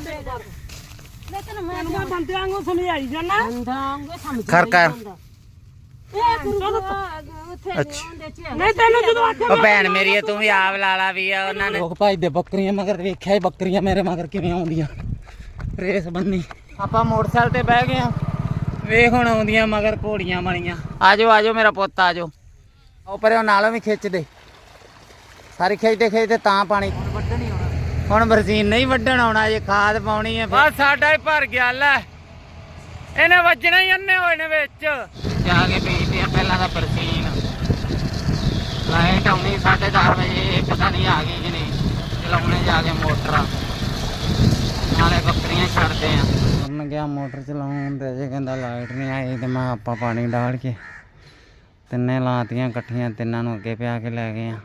ਲੇਕਿਨ ਮੈਂ ਮੈਂ ਬੰਦੇ ਵਾਂਗੂ ਸਮਝਾਈ ਜਾਣਾ ਅੰਦਾਂਗੇ ਸਮਝ ਕਰ। ਕਰ ਇਹ ਗੁਰੂ ਉੱਥੇ ਲਿਆਉਂਦੇ ਚ ਨਹੀਂ ਤੈਨੂੰ ਜਦੋਂ ਆਖਿਆ ਉਹ ਭੈਣ ਮੇਰੀ ਆ, ਤੂੰ ਵੀ ਆਪ ਲਾਲਾ ਵੀ ਆ ਉਹਨਾਂ ਨੇ ਲੋਕ ਭਜਦੇ ਬੱਕਰੀਆਂ ਮਗਰ ਵੇਖਿਆ ਹੀ ਬੱਕਰੀਆਂ ਮੇਰੇ ਮਗਰ ਕਿਵੇਂ ਆਉਂਦੀਆਂ। ਰੇਸ ਬੰਨੀ। ਆਪਾਂ ਮੋਟਰਸਾਈਕਲ ਤੇ ਬਹਿ ਗਏ ਆ। ਵੇਖ ਹੁਣ ਆਉਂਦੀਆਂ ਮਗਰ ਘੋੜੀਆਂ ਵਾਲੀਆਂ। ਆਜੋ ਆਜੋ ਮੇਰਾ ਪੁੱਤ ਆਜੋ। ਉਹ ਪਰੇ ਉਹ ਨਾਲੋਂ ਵੀ ਖਿੱਚ ਦੇ। ਸਾਰੀ ਖਿੱਚਦੇ ਖਿੱਚਦੇ ਤਾਂ ਪਾਣੀ ਹੁਣ ਬਰਸੀਨ ਨਹੀਂ ਵੱਢਣ ਆਉਣਾ ਜੇ ਖਾਦ ਪਾਉਣੀ ਹੈ ਬਸ ਸਾਡਾ ਹੀ ਭਰ ਗਿਆ ਲੈ। ਇਹਨੇ ਵੱਜਣਾ ਹੀ ਅੰਨੇ ਹੋਏ ਨੇ ਵਿੱਚ। ਜਾ ਕੇ ਬੀਜਦੇ ਆ ਪਹਿਲਾਂ ਤਾਂ ਬਰਸੀਨ। ਲਾਈਟ ਆਉਣੀ 10:30 ਵਜੇ ਪਤਾ ਨਹੀਂ ਆ ਗਈ ਕਿ ਨਹੀਂ। ਚਲਾਉਣੇ ਜਾ ਕੇ ਮੋਟਰ। ਨਾਲੇ ਬੱਕਰੀਆਂ ਛੱਡਦੇ ਆ। ਕਰਨ ਗਿਆ ਮੋਟਰ ਚਲਾਉਣ ਤੇ ਜੇ ਕਹਿੰਦਾ ਲਾਈਟ ਨਹੀਂ ਆਈ ਤੇ ਮੈਂ ਆਪਾਂ ਪਾਣੀ ਡਾਲ ਕੇ ਤਿੰਨੇ ਲਾਤੀਆਂ ਇਕੱਠੀਆਂ ਤਿੰਨਾਂ ਨੂੰ ਅੱਗੇ ਪਿਆ ਕੇ ਲੈ ਗਏ ਆ।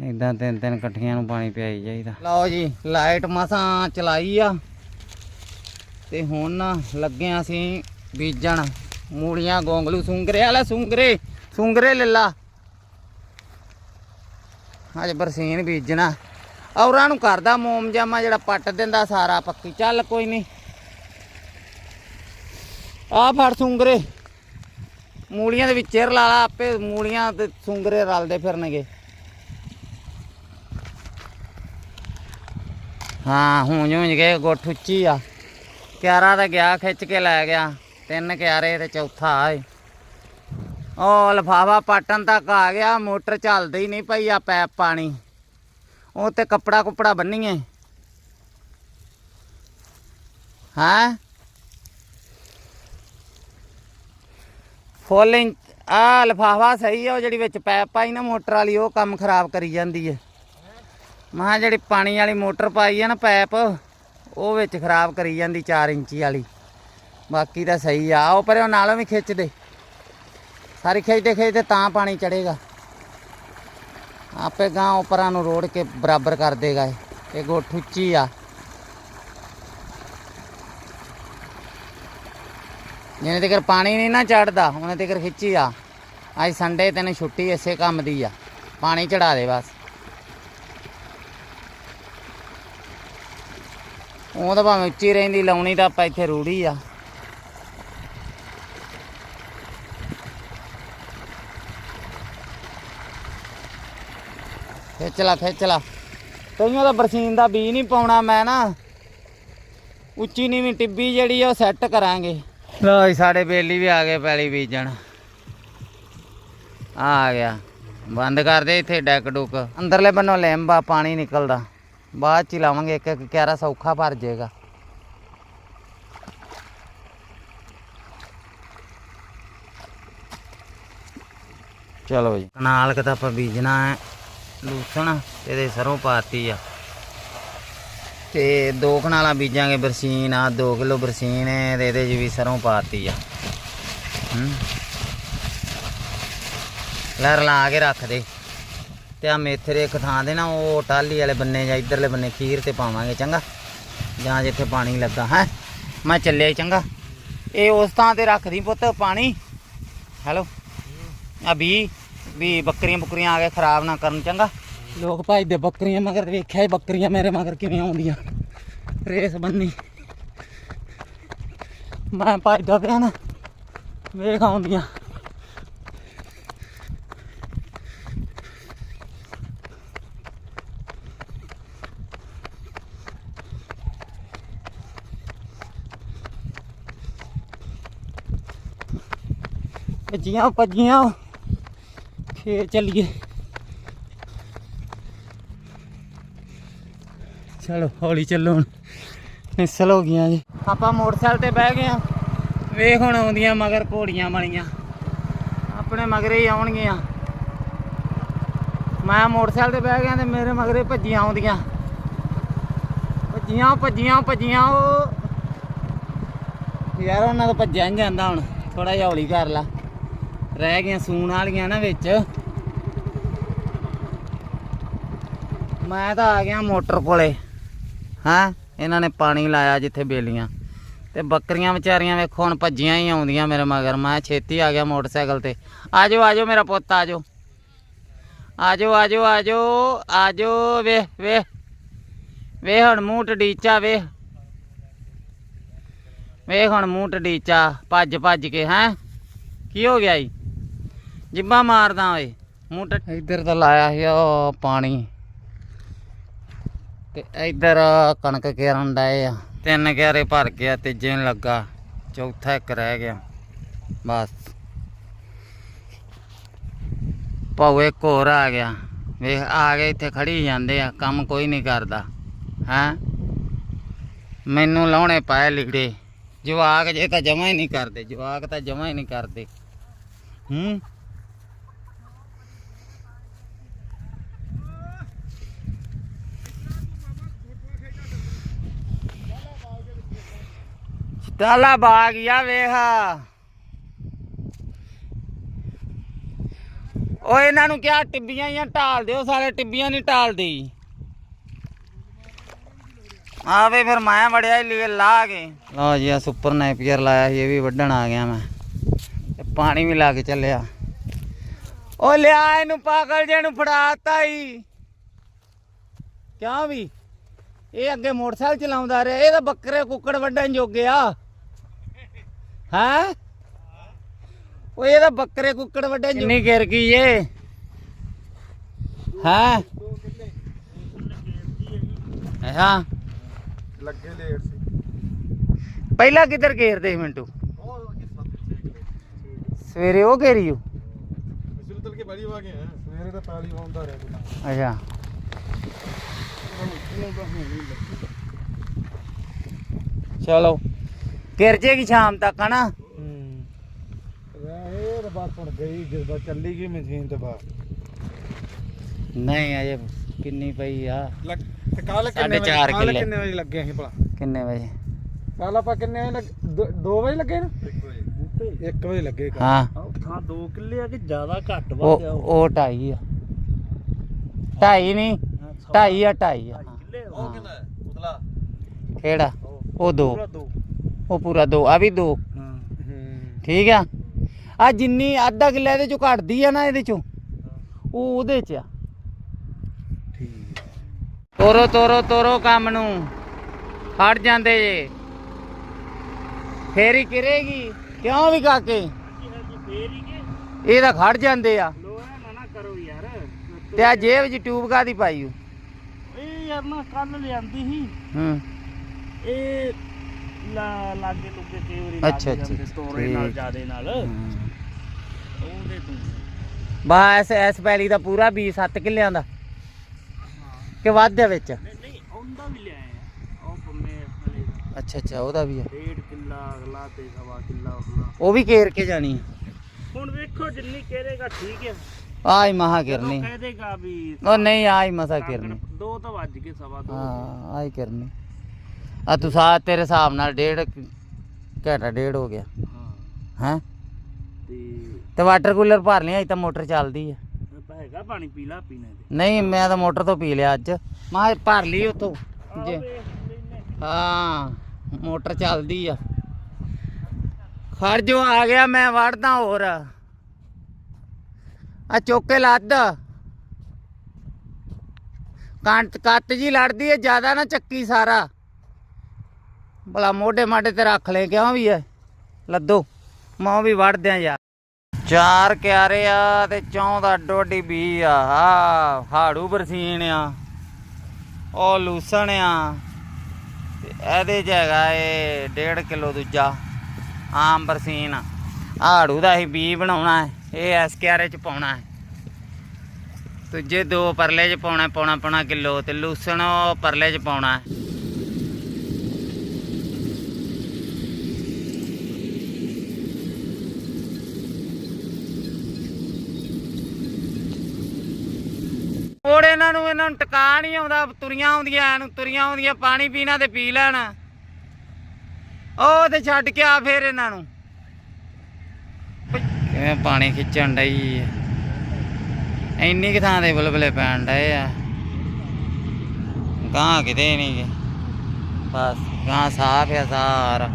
ਇਦਾਂ ਤਿੰਨ ਤਿੰਨ ਇਕੱਠੀਆਂ ਨੂੰ ਪਾਣੀ ਪਿਆਈ ਜਾਈਦਾ। ਲਓ ਜੀ, ਲਾਈਟ ਮਸਾਂ ਚਲਾਈ ਆ। ਤੇ ਹੁਣ ਨਾ ਲੱਗੇ ਅਸੀਂ ਬੀਜਣ। ਮੂਲੀਆਂ, ਗੋਂਗਲੂ, ਸੁੰਗਰੇ। ਵਾਲਾ ਸੁੰਗਰੇ ਸੁੰਗਰੇ ਲੱਲਾ ਅੱਜ ਬਰਸੀਨ ਬੀਜਣਾ। ਔਰਾਂ ਨੂੰ ਕਰਦਾ ਮੋਮ ਜਾਮਾ ਜਿਹੜਾ ਪੱਟ ਦਿੰਦਾ ਸਾਰਾ ਪੱਕੀ ਚੱਲ ਕੋਈ ਨਹੀਂ ਆ ਫੜ ਸੁੰਗਰੇ। ਮੂਲੀਆਂ ਦੇ ਵਿੱਚ ਰਲਾ ਲਾ, ਆਪੇ ਮੂਲੀਆਂ ਤੇ ਸੁੰਗਰੇ ਰਲਦੇ ਫਿਰਨਗੇ। ਹਾਂ ਹੂੰ ਹੂੰਜ ਕੇ ਗੁੱਠ ਉੱਚੀ ਆ। ਕਿਆਰਾ ਤਾਂ ਗਿਆ, ਖਿੱਚ ਕੇ ਲੈ ਗਿਆ। ਤਿੰਨ ਕਿਆਰੇ ਤੇ ਚੌਥਾ ਆਏ ਉਹ ਲਫਾਫਾ ਪਾਟਣ ਤੱਕ ਆ ਗਿਆ, ਮੋਟਰ ਚੱਲਦੀ ਨਹੀਂ ਪਈ ਆ ਪੈਪ ਪਾਣੀ। ਉਹ ਤੇ ਕੱਪੜਾ ਕੁਪੜਾ ਬੰਨੀਏ। ਹਾਂ? ਫੁੱਲ ਇੰਚ ਆ ਲਫਾਫਾ ਸਹੀ ਆ, ਉਹ ਜਿਹੜੀ ਵਿੱਚ ਪੈਪ ਪਾਈ ਨਾ ਮੋਟਰ ਵਾਲੀ, ਉਹ ਕੰਮ ਖਰਾਬ ਕਰੀ ਜਾਂਦੀ ਹੈ ਮਹਾ ਜਿਹੜੀ ਪਾਣੀ ਵਾਲੀ ਮੋਟਰ ਪਾਈ ਆ ਨਾ ਪੈਪ ਉਹ ਵਿੱਚ ਖਰਾਬ ਕਰੀ ਜਾਂਦੀ 4 ਇੰਚੀ ਵਾਲੀ। ਬਾਕੀ ਤਾਂ ਸਹੀ ਆ ਉਹ ਪਰੇ ਉਹ ਨਾਲੋਂ ਵੀ ਖਿੱਚ ਦੇ। ਸਾਰੀ ਖਿੱਚਦੇ ਖਿੱਚਦੇ ਤਾਂ ਪਾਣੀ ਚੜੇਗਾ ਆਪੇ ਗਾਂ ਉਪਰਾਂ ਨੂੰ ਰੋੜ ਕੇ ਬਰਾਬਰ ਕਰ ਦੇਗਾ ਇਹ। ਇਹ ਗੋਠ ਉੱਚੀ ਆ। ਜਿਹਨੇ ਤੱਕ ਪਾਣੀ ਨਹੀਂ ਨਾ ਚੜਦਾ ਉਹਨੇ ਤੱਕ ਖਿੱਚੀ ਆ। ਅੱਜ ਸੰਡੇ, ਤੈਨੂੰ ਛੁੱਟੀ ਇਸੇ ਕੰਮ ਦੀ ਆ। ਪਾਣੀ ਚੜਾ ਦੇ ਬਸ। ਉਹ ਤਾਂ ਭਾਵੇਂ ਉੱਚੀ ਰਹਿੰਦੀ ਲਾਉਣੀ ਤਾਂ ਆਪਾਂ ਇੱਥੇ ਰੂੜੀ ਆ। ਖਿੱਚ ਲਾ ਖਿੱਚ ਲਾ। ਕਈਆਂ ਦਾ ਬਰਸੀਨ ਦਾ ਬੀਜ ਨਹੀਂ ਪਾਉਣਾ ਮੈਂ ਨਾ। ਉੱਚੀ ਨੀਵੀਂ ਟਿੱਬੀ ਜਿਹੜੀ ਆ ਉਹ ਸੈੱਟ ਕਰਾਂਗੇ। ਲੋ ਜੀ ਸਾਡੇ ਬੇਲੀ ਵੀ ਆ ਗਏ ਪੈਲੀ ਬੀਜਣ। ਆ ਆ ਗਿਆ। ਬੰਦ ਕਰ ਦੇ ਇੱਥੇ ਡੈਕ ਡੁੱਕ। ਅੰਦਰਲੇ ਬੰਨੋਂ ਲੈਂਬਾ ਪਾਣੀ ਨਿਕਲਦਾ। ਬਾਅਦ ਚ ਹੀ ਲਾਵਾਂਗੇ ਇੱਕ ਇੱਕ ਕਿਆਰਾ ਸੌਖਾ ਭਰ ਜਾਏਗਾ। ਚਲੋ ਜੀ। ਕਨਾਲ ਕਿ ਤਾਂ ਆਪਾਂ ਬੀਜਣਾ ਹੈ, ਲੂਸਣ ਤੇ ਇਹਦੇ ਸਰੋਂ ਪਾਤੀ ਆ। ਤੇ ਦੋ ਕਨਾਲਾਂ ਬੀਜਾਂਗੇ ਬਰਸੀਨ ਆ 2 ਕਿਲੋ ਬਰਸੀਨ ਹੈ, ਤੇ ਇਹਦੇ 'ਚ ਵੀ ਸਰੋਂ ਪਾਤੀ ਆ। ਹੂੰ। ਲਾ ਕੇ ਰੱਖ ਦੇ। ਤੇ ਆ ਮੇਥਰੇ ਇੱਕ ਥਾਂ ਦੇ ਨਾ ਉਹ ਟਾਲੀ ਵਾਲੇ ਬੰਨੇ ਜਾਂ ਇਧਰਲੇ ਬੰਨੇ ਖੀਰ ਤੇ ਪਾਵਾਂਗੇ ਚੰਗਾ। ਜਾਂ ਜਿੱਥੇ ਪਾਣੀ ਲੱਗਾ, ਹੈ? ਮੈਂ ਚੱਲਿਆ ਚੰਗਾ। ਇਹ ਉਸ ਥਾਂ ਤੇ ਰੱਖ ਦੀ ਪੁੱਤ ਪਾਣੀ। ਹੈਲੋ। ਆ ਵੀ ਵੀ ਬੱਕਰੀਆਂ ਬੁੱਕਰੀਆਂ ਆ ਕੇ ਖਰਾਬ ਨਾ ਕਰਨ ਚੰਗਾ। ਲੋਕ ਭਜਦੇ ਬੱਕਰੀਆਂ ਮਗਰ ਵੇਖਿਆ ਬੱਕਰੀਆਂ ਮੇਰੇ ਮਗਰ ਕਿਵੇਂ ਆਉਂਦੀਆਂ। ਰੇਸ ਬੰਨੀ। ਮੈਂ ਭਜਦਾ ਪਿਆ ਨਾ ਵੇਖ ਆਉਂਦੀਆਂ। ਭੱਜੀਆਂ ਭੱਜੀਆਂ। ਫੇਰ ਚੱਲੀਏ। ਚਲੋ, ਹੌਲੀ ਚੱਲੋ ਹੁਣ। ਮਿਸਲ ਹੋ ਗਈਆਂ ਜੀ। ਆਪਾਂ ਮੋਟਰਸਾਈਕਲ ਤੇ ਬਹਿ ਗਏ ਆ ਵੇਖ ਹੁਣ ਆਉਂਦੀਆਂ ਮਗਰ ਘੋੜੀਆਂ ਵਾਲੀਆਂ। ਆਪਣੇ ਮਗਰੇ ਹੀ ਆਉਣਗੀਆਂ। ਮੈਂ ਮੋਟਰਸਾਈਕਲ ਤੇ ਬਹਿ ਗਿਆ ਤੇ ਮੇਰੇ ਮਗਰੇ ਭੱਜੀਆਂ ਆਉਂਦੀਆਂ। ਭੱਜੀਆਂ ਭੱਜੀਆਂ ਭੱਜੀਆਂ ਉਹ ਯਾਰ ਉਹਨਾਂ ਤੋਂ ਭੱਜਿਆ ਨਹੀਂ ਜਾਂਦਾ ਹੁਣ। ਥੋੜਾ ਜਿਹਾ ਹੌਲੀ ਕਰ ਲਾ। ਰਹਿ ਗਈਆਂ ਸੂਣ ਵਾਲੀਆਂ ਨਾ ਵਿੱਚ। ਮੈਂ ਤਾਂ ਆ ਗਿਆ ਮੋਟਰ ਕੋਲੇ। ਹਾਂ? ਇਹਨਾਂ ਨੇ ਪਾਣੀ ਲਾਇਆ ਜਿੱਥੇ ਬੇਲੀਆਂ। ਤੇ ਬੱਕਰੀਆਂ ਵਿਚਾਰੀਆਂ ਵੇਖੋ, ਹੁਣ ਭੱਜੀਆਂ ਹੀ ਆਉਂਦੀਆਂ ਮੇਰੇ ਮਗਰ। ਮੈਂ ਛੇਤੀ ਆ ਗਿਆ ਮੋਟਰਸਾਈਕਲ ਤੇ। ਆਜੋ ਆਜੋ ਮੇਰਾ ਪੁੱਤ, ਆਜੋ। ਆਜੋ ਆਜੋ ਆਜੋ ਆਜੋ, ਵੇ ਵੇ। ਵੇ ਹੁਣ ਮੂੰਹ ਟਡੀਚਾ, ਵੇ। ਵੇ ਹੁਣ ਮੂੰਹ ਟਡੀਚਾ। ਭੱਜ ਭੱਜ ਕੇ, ਹੈ? ਕੀ ਹੋ ਗਿਆ ਜੀ ਜਿੱਬਾ ਮਾਰਦਾ ਓਏ, ਮੂੰਹ ਟ ਇੱਧਰ ਤਾਂ ਲਾਇਆ ਸੀ ਉਹ ਪਾਣੀ। ਤੇ ਇੱਧਰ ਕਣਕ ਕੇਰਨ ਡਏ ਆ। ਤਿੰਨ ਕਿਆਰੇ ਭਰ ਗਿਆ ਤੀਜੇ ਨੂੰ ਲੱਗਾ, ਚੌਥਾ ਇੱਕ ਰਹਿ ਗਿਆ। ਬਸ। ਪਾਉ ਇੱਕ ਹੋਰ ਆ ਗਿਆ। ਵੇਖ, ਆ ਗਏ ਇੱਥੇ ਖੜੀ ਜਾਂਦੇ ਆ, ਕੰਮ ਕੋਈ ਨਹੀਂ ਕਰਦਾ। ਹੈਂ? ਮੈਨੂੰ ਲਾਉਣੇ ਪਾਏ ਲੀੜੇ। ਜਵਾਕ ਜੇ ਤਾਂ ਜਮਾ ਹੀ ਨਹੀਂ ਕਰਦੇ, ਜਵਾਕ ਤਾਂ ਜਮਾ ਹੀ ਨਹੀਂ ਕਰਦੇ। ਹੂੰ? ਤਾਲਾ ਬਾਗ ਆ ਵੇਖ। ਓ ਇਹਨਾਂ ਨੂੰ ਕਿਹਾ ਟਿੱਬੀਆਂ ਹੀ ਢਾਲ ਦਿਓ ਸਾਰੇ, ਟਿੱਬੀਆਂ ਨਹੀਂ ਢਾਲਦੀ। ਆਵੇ ਫਿਰ ਮੈਂ ਵੜਿਆ ਹੀ ਲਾ ਕੇ। ਲਓ ਜੀ ਆ ਸੁਪਰ ਨੈਪੀਅਰ ਲਾਇਆ ਸੀ, ਇਹ ਵੀ ਵੱਢਣ ਆ ਗਿਆ ਮੈਂ। ਤੇ ਪਾਣੀ ਵੀ ਲਾ ਕੇ ਚੱਲਿਆ। ਓ ਲਿਆ ਇਹਨੂੰ ਪਾਗਲ ਜੇ ਨੂੰ ਫੜਾਤਾ ਹੀ ਕਿਉਂ ਵੀ? ਇਹ ਅੱਗੇ ਮੋਟਰਸਾਈਕਲ ਚਲਾਉਂਦਾ ਰਿਹਾ, ਇਹ ਤਾਂ ਬੱਕਰੇ ਕੁੱਕੜ ਵੱਢਣ ਜੋਗੇ ਆ। ਹੈ? ਉਹ ਇਹ ਤਾਂ ਬੱਕਰੇ ਕੁੱਕੜ ਵੱਢਣ ਜਿੰਨੀ ਗਿਰ ਗਈ ਏ? ਹੈ? ਹਾਂ। ਲੱਗੇ ਲੇਟ ਸੀ ਪਹਿਲਾਂ ਕਿੱਧਰ ਘੇਰਦੇ ਸੀ ਮਿੰਟੂ? ਸਵੇਰੇ ਉਹ ਘੇਰੀਓ ਮਿਸਲ ਤਲ ਕੇ ਬੜੀ ਵਾਗੇ ਹੈ ਸਵੇਰੇ ਤਾਂ ਪਾਲੀ ਆਉਂਦਾ ਰਿਹਾ ਅੱਛਾ। ਚਲੋ। ਗਿਰ ਜੇਗੀ ਸ਼ਾਮ ਤੱਕ ਹਨਾ? ਹੂੰ। ਇਹ ਤਾਂ ਬਸ ਹੁਣ ਗਈ ਜਿਸ ਵਾਰ ਚੱਲੀ ਗਈ ਮਸ਼ੀਨ ਤੇ ਬਾਅਦ ਨਹੀਂ ਅਜੇ ਕਿੰਨੀ ਪਈ ਆ? ਲੱਗ ਤੇ ਕੱਲ ਸਾਢੇ ਚਾਰ ਕੱਲ੍ਹ ਕਿੱਲੇ। ਕਿੰਨੇ ਵਜੇ ਲੱਗੇ ਸੀ ਭਲਾ? ਕਿੰਨੇ ਵਜੇ? ਕੱਲ ਆਪਾਂ ਕਿੰਨੇ ਵਜੇ 2 ਵਜੇ ਲੱਗੇ ਨਾ? 1 ਵਜੇ। ਲੱਗੇ ਕੱਲ੍ਹ। ਹਾਂ। ਥਾਂ 2 ਕਿੱਲੇ ਆ ਕਿ ਜ਼ਿਆਦਾ ਘੱਟ ਉਹ ਉਹ? ਢਾਈ ਆ। ਢਾਈ ਨਹੀਂ ਢਾਈ ਆ ਢਾਈ ਆ। ਹਾਂ। ਕਿੱਲੇ ਉਹ ਕਿੰਨਾ ਉਤਲਾ ਕਿਹੜਾ? ਉਹ ਦੋ। ਪੂਰਾ ਦੋ। ਉਹ ਪੂਰਾ ਦੋ ਆ ਵੀ ਦੋ। ਹਾਂ। ਹੂੰ ਠੀਕ ਆ? ਆ ਜਿੰਨੀ ਅੱਧਾ ਕਿੱਲਾ ਇਹਦੇ ਚੋਂ ਘਟਦੀ ਆ ਨਾ ਇਹਦੇ ਚੋਂ ਉਹ ਉਹਦੇ ਚ ਆ। ਠੀਕ। ਤੋਰੋ ਤੋਰੋ ਤੋਰੋ ਕੰਮ ਨੂੰ। ਹਟ ਜਾਂਦੇ ਜੇ। ਫੇਰ ਹੀ ਕਰੇਗੀ। ਕਿਉਂ ਵੀ ਕਾਕੇ? ਇਹ ਤਾਂ ਖੜ ਜਾਂਦੇ ਆ। ਤੇ ਆ ਜੇਬ 'ਚ ਟਿਊਬ ਕਾਦੀ ਪਾਈ ਓ? ਇਹ ਯਾਰ ਨਾ ਕੱਲ ਲਿਆਂਦੀ ਸੀ। ਹੂੰ। ਇਹ ਲਾ ਲਾਗੇ ਲੁੱਗੇ ਕਈ ਵਾਰੀ ਅੱਛਾ, ਲੱਗ ਅੱਛਾ, ਜਾਂਦੇ ਅੱਛਾ, ਤੋਰੇ ਨਾਲ ਠੀਕ। ਜਿਆਦੇ ਨਾਲ। ਉਹਦੇ ਤੋਂ। ਬਸ ਐਸ ਪੈਲੀ ਦਾ ਪੂਰਾ 20 7 ਕਿੱਲਿਆਂ ਦਾ। ਕਿ ਵੱਧ ਦੇ ਵਿੱਚ? ਨਹੀਂ ਨਹੀਂ ਉਹਦਾ ਵੀ ਲਿਆਏ ਆ। ਉਹ ਪੰਮੇ ਵਾਲੇ ਦਾ। ਅੱਛਾ ਅੱਛਾ ਉਹਦਾ ਵੀ ਆ। ਡੇਢ ਕਿੱਲਾ ਅਗਲਾ ਤੇ ਸਵਾ ਕਿੱਲਾ ਅਗਲਾ। ਉਹ ਵੀ ਘੇਰ ਕੇ ਜਾਣੀ ਹੁਣ ਵੇਖੋ ਜਿੰਨੀ ਕਹੇਗਾ ਠੀਕ ਹੈ ਆਈ ਮਹਾ ਜਦੋਂ ਕਿਰਨੀ। ਕਹਿ ਦੇਗਾ ਵੀ ਉਹ ਨਹੀਂ ਆਈ ਮਸਾ ਕਿਰਨੀ। ਦੋ ਤਾਂ ਵੱਜ ਗਏ ਸਵਾ ਦੋ ਹਾਂ ਆਈ ਕਿਰਨੀ। ਆ ਤੂੰ ਸਾ ਤੇਰੇ ਹਿਸਾਬ ਨਾਲ ਡੇਢ ਘੰਟਾ ਡੇਢ ਹੋ ਗਿਆ। ਹਾਂ। ਹੈ? ਤੇ ਤੇ ਵਾਟਰ ਕੂਲਰ ਭਰ ਲਿਆ ਅਜ ਤਾਂ ਮੋਟਰ ਚੱਲਦੀ ਆ। ਹੈਗਾ ਪਾਣੀ ਪੀ ਲਾ ਪੀਣਾ ਤੇ ਨਹੀਂ ਮੈਂ ਤਾਂ ਮੋਟਰ ਤੋਂ ਪੀ ਲਿਆ ਅੱਜ। ਮੈਂ ਕਿਹਾ ਭਰ ਲਈ ਉਤੋਂ ਜੇ ਹਾਂ ਮੋਟਰ ਚੱਲਦੀ ਆ। ਖੜ ਜੋ ਆ ਗਿਆ ਮੈਂ ਵੜਦਾ ਹੋਰ। ਆ ਚੋਕੇ ਲੱਦ। ਕੰਟ ਕੱਤ ਜੀ ਲੜਦੀ ਏ ਜ਼ਿਆਦਾ ਨਾ ਚੱਕੀ ਸਾਰਾ। ਭਲਾ ਮੋਢੇ ਮਾਢੇ ਤੇ ਰੱਖ ਲੈ, ਕਿਉਂ ਵੀ ਐ? ਲੱਦੋ, ਮੈਂ ਵੀ ਵੜਦੇ ਆ ਯਾਰ। ਚਾਰ ਕਿਆਰੇ ਆ ਤੇ ਚੌਂ ਦਾ ਡੋਡੀ ਬੀ ਆ। ਆ ਹਾੜੂ ਬਰਸੀਨ ਆ, ਉਹ ਲੂਸਣ ਆ। ਇਹਦੇ ਚ ਹੈਗਾ ਏ 1.5 ਕਿਲੋ ਦੂਜਾ, ਆਮ ਬਰਸੀਨ ਹਾੜੂ ਦਾ ਹੀ ਬੀ ਬਣਾਉਣਾ ਇਹ ਐਸ ਕਿਆਰੇ ਚ ਪਾਉਣਾ ਹੈ। ਦੂਜੇ ਦੋ ਪਰਲੇ ਚ ਪਾਉਣਾ ਪੌਣਾ ਪੌਣਾ ਕਿਲੋ ਤੇ ਲੂਸਣ ਉਹ ਪਰਲੇ ਚ ਪਾਉਣਾ ਹੈ ਹੋਰ ਇਹਨਾਂ ਨੂੰ ਟਿਕਾ ਨਹੀਂ ਆਉਂਦਾ, ਤੁਰੀਆਂ ਆਉਂਦੀਆਂ ਇਹਨੂੰ ਤੁਰੀਆਂ ਆਉਂਦੀਆਂ, ਪਾਣੀ ਪੀਣਾ ਤੇ ਪੀ ਲੈਣ। ਉਹ ਤੇ ਛੱਡ ਕੇ ਆ ਫੇਰ ਇਹਨਾਂ ਨੂੰ। ਕਿਵੇਂ ਪਾਣੀ ਖਿੱਚਣ ਡਈ ਇੰਨੀ ਕਿ ਥਾਂ ਦੇ ਬਲਬਲੇ ਪੈਣ ਡਏ ਆ। ਗਾਂ ਕਿਤੇ ਨਹੀਂ ਬਸ ਗਾਂ ਸਾਫ਼ ਆ ਸਾਰਾ।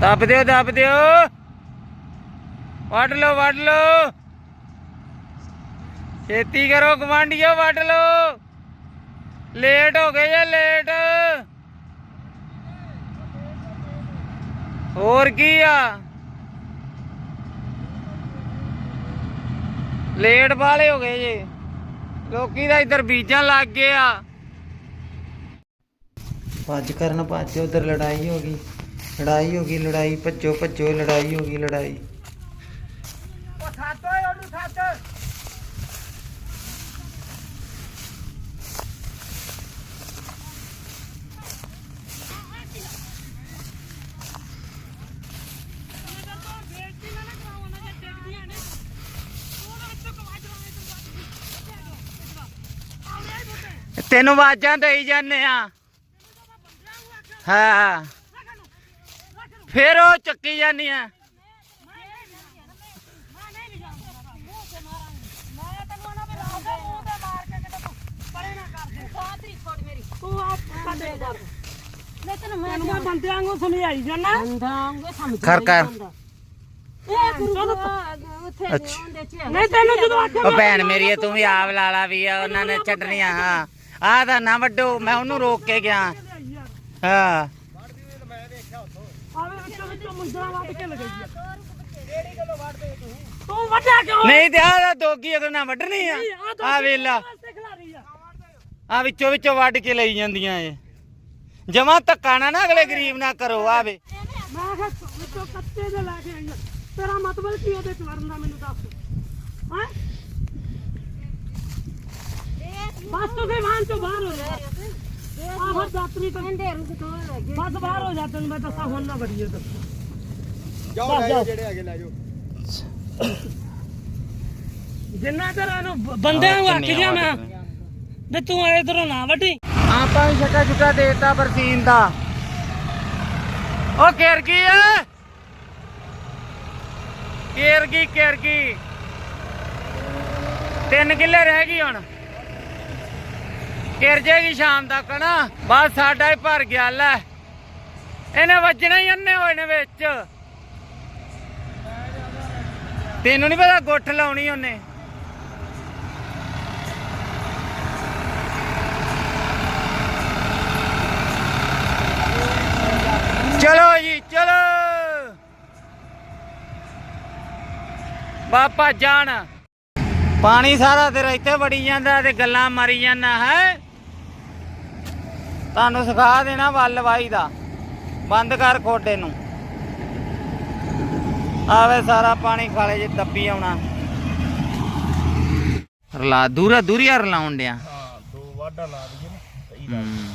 ਦੱਬ ਦਿਓ ਦੱਬ ਦਿਓ। ਵੱਢ ਲਓ ਵੱਢ ਲਓ। ਛੇਤੀ ਕਰੋ ਗਵਾਂਢੀਓ ਵੱਢ ਲਓ। ਲੇਟ ਹੋ ਗਏ ਜੇ ਲੇਟ। ਹੋਰ ਕੀ ਆ? ਲੇਟ ਵਾਲੇ ਹੋ ਗਏ ਜੇ। ਲੋਕੀ ਦਾ ਇੱਧਰ ਬੀਜਾਂ ਲੱਗ ਗਏ ਆ। ਭੱਜ ਕਰਨ ਭੱਜ, ਉਧਰ ਲੜਾਈ ਹੋ ਗਈ। ਲੜਾਈ ਹੋ ਗਈ, ਲੜਾਈ ਭੱਜੋ ਭੱਜੋ ਲੜਾਈ ਹੋ ਗਈ, ਲੜਾਈ। ਤੈਨੂੰ ਆਵਾਜ਼ਾਂ ਦੇਈ ਜਾਂਦੇ ਆ। ਹਾਂ। ਫੇਰ ਉਹ ਚੱਕੀ ਜਾਂਦੀ ਆ। ਕਰ ਕਰ। ਇਹ ਗੁਰੂ ਉੱਥੇ ਅੱਛਾ। ਨਹੀਂ ਤੈਨੂੰ ਜਦੋਂ ਆਖਿਆ ਉਹ ਭੈਣ ਮੇਰੀ ਆ, ਤੂੰ ਵੀ ਆਪ ਲਾਲਾ ਵੀ ਆ ਉਹਨਾਂ ਨੇ ਛੱਡਣੀਆਂ ਹਾਂ। ਤਾਂ ਨਾ ਵੱਡੋ ਮੈਂ ਉਹਨੂੰ ਰੋਕ ਕੇ ਗਿਆ। ਹਾਂ। ਆਵੇ ਵਿੱਚੋਂ ਵਿੱਚੋਂ ਮੁੰਦਰਾ ਵੱਢ ਕੇ ਲਗਾਈ ਆ। ਤੂੰ ਵੱਢਿਆ ਕਿਉਂ? ਨਹੀਂ ਤੇ ਆਹ ਤਾਂ ਦੋਗੀ ਅਗਰ ਨਾ ਵੱਢਣੀ ਆ। ਆ ਵੇਲਾ ਆ। ਆ ਵਿੱਚੋਂ ਵਿੱਚੋਂ ਵੱਢ ਕੇ ਲਈ ਜਾਂਦੀਆਂ ਏ ਜਮਾ ਧੱਕਾ ਨਾ ਨਾ ਅਗਲੇ ਗਰੀਬ ਨਾ ਕਰੋ ਆਵੇ ਮੈਂ ਕਿਹਾ ਵਿੱਚੋਂ ਕੱਚੇ ਦੇ ਲੈ ਕੇ ਆਈ ਆ। ਤੇਰਾ ਮਤਲਬ ਕੀ ਉਹਦੇ ਚ ਦਾ ਮੈਨੂੰ ਦੱਸ। ਹਾਂ? ਬਸ ਵਾਹਨ ਬਾਹਰ ਹੋ ਜਾ। ਆਹੋ ਯਾਤਰੀ ਤਾਂ ਕਹਿੰਦੇ ਰੁਕ ਤੋਂ ਲੱਗੇ ਬਸ ਬਾਹਰ ਹੋ ਜਾ ਤੈਨੂੰ ਮੈਂ ਦੱਸਾਂ ਹੁਣ ਨਾ ਵੜੀਏ ਤਾਂ। ਜਾਓ ਲੈ ਜਾਓ ਜਿਹੜੇ ਹੈਗੇ ਲੈ ਜਾਓ। ਜਿੰਨਾ ਚਿਰ ਇਹਨੂੰ ਬ- ਬੰਦਿਆਂ ਨੂੰ ਆਖ ਗਿਆ ਮੈਂ ਵੀ ਤੂੰ ਇਧਰੋਂ ਨਾ ਵੱਢੀ। ਆਪਾਂ ਵੀ ਛੱਟਾ ਛੁੱਟਾ ਦੇਤਾ ਬਰਸੀਨ ਦਾ। ਉਹ ਘੇਰ ਗਈ ਗਈ ਤਿੰਨ ਕਿੱਲੇ ਰਹਿ ਗਈ ਹੁਣ। ਘੇਰ ਜੇਗੀ ਸ਼ਾਮ ਤੱਕ ਨਾ। ਬਸ ਸਾਡਾ ਹੀ ਭਰ ਗਿਆ, ਲੈ। ਇਹਨੇ ਵੱਜਣਾ ਹੀ ਅੰਨੇ ਹੋਏ ਨੇ ਵਿੱਚ। ਤੈਨੂੰ ਨਹੀਂ ਪਤਾ ਗੁੱਠ ਲਾਉਣੀ ਉਹਨੇ। ਚਲੋ ਜੀ, ਚਲੋ। ਬਾਪਾ ਜਾਣ। ਪਾਣੀ ਸਾਰਾ ਤੇਰਾ ਇੱਥੇ ਵੜੀ ਜਾਂਦਾ ਤੇ ਗੱਲਾਂ ਮਾਰੀ ਜਾਂਦਾ, ਹੈ? ਤੁਹਾਨੂੰ ਸਿਖਾ ਦੇਣਾ ਵੱਲ ਵਾਈ ਦਾ। ਬੰਦ ਕਰ ਖੋਡੇ ਨੂੰ। ਆਵੇ ਸਾਰਾ ਪਾਣੀ ਖਾਲੇ ਚ ਦੱਬੀ ਆਉਣਾ। ਰਲਾ ਦੂਰਾ ਦੂਰੀਆ ਰਲਾਉਣ ਡਿਆ। ਹਾਂ ਦੋ ਵਾਢਾ ਲਾ ਦਈਏ ਨਾ ਸਹੀ ਹਮ।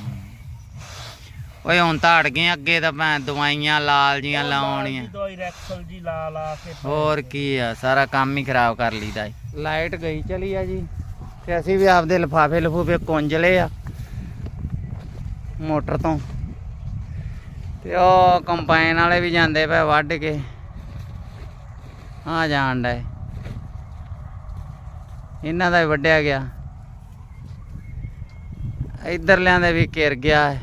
ਓਏ ਹੁਣ ਤਾਂ ਅੜ ਗਏ ਅੱਗੇ ਤਾਂ ਮੈਂ ਦਵਾਈਆਂ ਲਾਲ ਜੀਆਂ ਲਾਉਣੀਆਂ। ਦਵਾਈ ਰੈਕਸਲ ਜੀ ਲਾ ਲਾ ਕੇ ਹੋਰ ਕੀ ਆ ਸਾਰਾ ਕੰਮ ਹੀ ਖਰਾਬ ਕਰ ਲਈਦਾ ਲਾਈਟ ਗਈ ਚਲੀ ਆ ਜੀ ਤੇ ਅਸੀਂ ਵੀ ਆਪਦੇ ਲਫਾਫੇ ਲਫੂਫੇ ਕੁੰਜ ਲਏ ਆ। ਮੋਟਰ ਤੋਂ। ਤੇ ਉਹ ਕੰਪਾਈਨ ਵਾਲੇ ਵੀ ਜਾਂਦੇ ਪਏ ਵੱਢ ਕੇ। ਆ ਜਾਣ ਡਏ। ਇਹਨਾਂ ਦਾ ਵੀ ਵੱਢਿਆ ਗਿਆ। ਇੱਧਰ ਲਿਆਂਦੇ ਵੀ ਘਿਰ ਗਿਆ ਹੈ।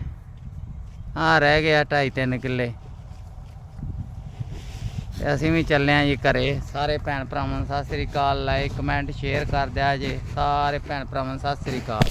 ਆ ਰਹਿ ਗਿਆ ਢਾਈ ਤਿੰਨ ਕਿੱਲੇ। ਤੇ ਅਸੀਂ ਵੀ ਚੱਲੇ ਆਂ ਜੀ ਘਰੇ। ਸਾਰੇ ਭੈਣ ਭਰਾਵਾਂ ਨੂੰ ਸਤਿ ਸ੍ਰੀ ਅਕਾਲ। ਲਾਈਕ, ਕਮੈਂਟ, ਸ਼ੇਅਰ ਕਰ ਦਿਆ ਜੇ। ਸਾਰੇ ਭੈਣ ਭਰਾਵਾਂ ਨੂੰ ਸਤਿ ਸ੍ਰੀ ਅਕਾਲ।